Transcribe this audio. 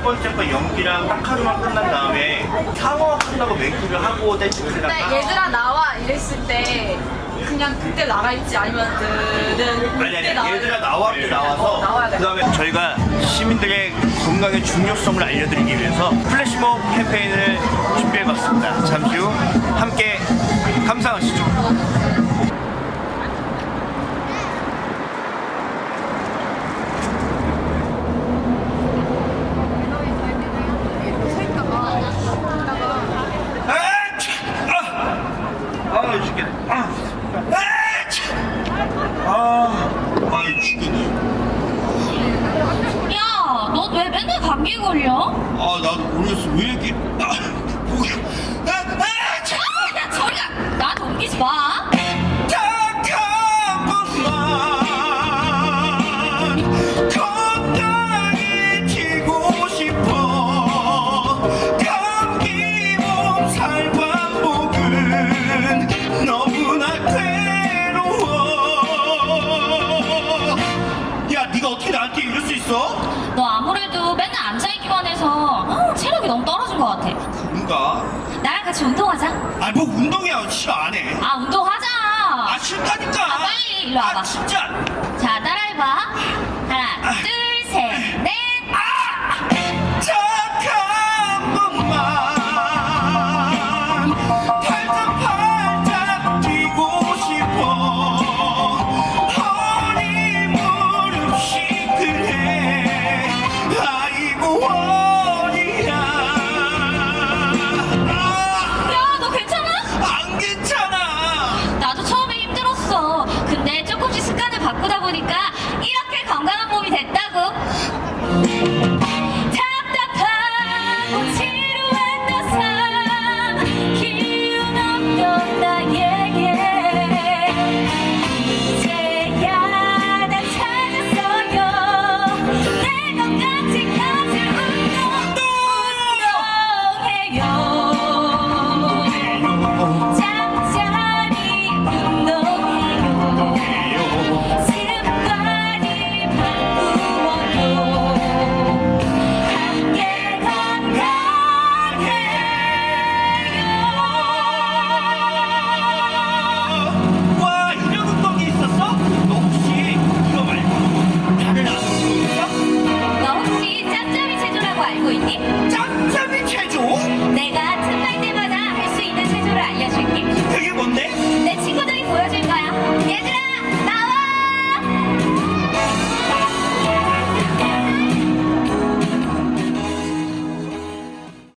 첫 번째 거 연기랑 딱 하루만 끝난 다음에 샤워 끝나고 맹크를 하고 댄스를 근데 하다가 얘들아 나와 이랬을 때 그냥 그때 나가 있지 아니면 그는 아니 그때 아니 나와 얘들아 나와 때 나와서 어, 나와야 돼. 그다음에 저희가 시민들의 건강의 중요성을 알려드리기 위해서 플래시몹 캠페인을 준비해봤습니다. 잠시 후 나도 모르겠어. 왜 이렇게. 아, 목이. 아, 아, 차! 아, 야, 저리 가. 나한테 옮기지 마. 딱한 번만 건강해지고 싶어 감기 몸살 반복은 너무나 괴로워 야 네가 어떻게 나한테 이럴 수 있어? 너 아무래도 맨날 앉아 있기만 해서 그런가? 나랑 같이 운동하자. 아니 뭐 운동이야 싫어 안 해 아, 운동하자. 아 싫다니까 아, 빨리 일로 와봐. 아 진짜 자, 따라해봐. 再贵一 Quỳnh.